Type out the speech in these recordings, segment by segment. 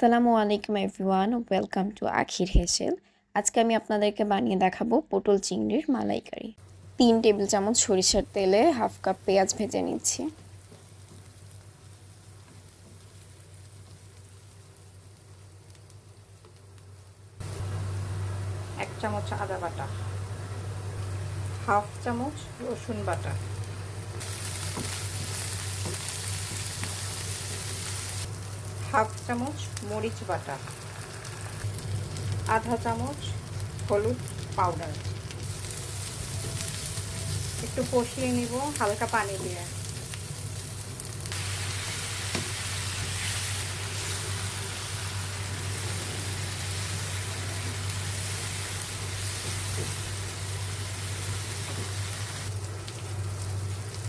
আসসালামু আলাইকুম everyone, welcome to আখির হেসেল। আজকে আমি আপনাদেরকে বানিয়ে দেখাবো পটল চিংড়ির মালাইকারি। তিন টেবিল চামচ সরিষার তেলে হাফ কাপ পেঁয়াজ ভেজে নিচ্ছি। এক চামচ আদা বাটা। হাফ চামচ রসুন বাটা। হাফ চামচ মরিচ বাটা, আধা চামচ হলুদ পাউডার। একটু কষিয়ে নিব, হালকা পানি দিয়ে।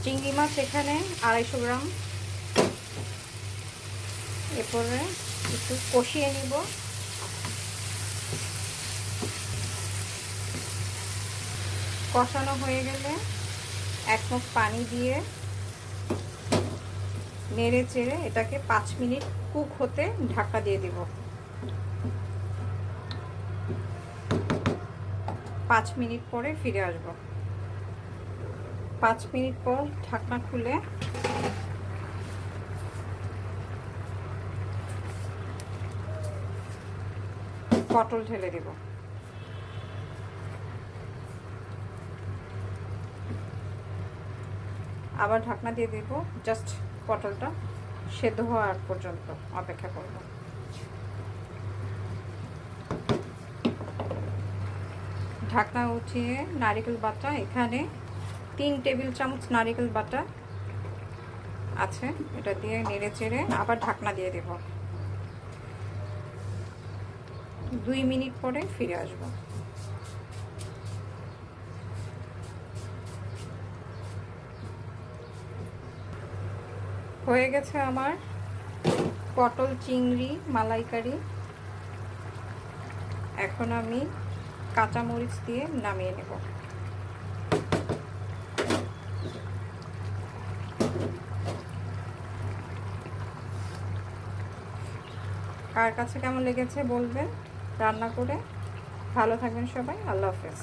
চিংড়ি মাছ এখানে আড়াইশো গ্রাম। এরপরে একটু কষিয়ে নিব। কষানো হয়ে গেলে এক মুখ পানি দিয়ে নেড়ে চেড়ে এটাকে পাঁচ মিনিট কুক হতে ঢাকা দিয়ে দিব। পাঁচ মিনিট পরে ফিরে আসব। পাঁচ মিনিট পর ঢাকনা খুলে পটল ঢেলে দেব। আবার ঢাকনা দিয়ে দেব জাস্ট পটলটা সেদ্ধ হওয়ার পর্যন্ত অপেক্ষা করব। ঢাকনা উঠিয়ে নারিকেল বাটা, এখানে তিন টেবিল চামচ নারিকেল বাটা আছে, এটা দিয়ে নেড়ে চেড়ে আবার ঢাকনা দিয়ে দেব। দুই মিনিট পরে ফিরে আসব। হয়ে গেছে আমার পটল চিংড়ি মালাইকারি। এখন আমি কাঁচামরিচ দিয়ে নামিয়ে নেব। কার কাছে কেমন লেগেছে বলবেন? রান্না করে ভালো থাকবেন সবাই আল্লাহ হাফেজ।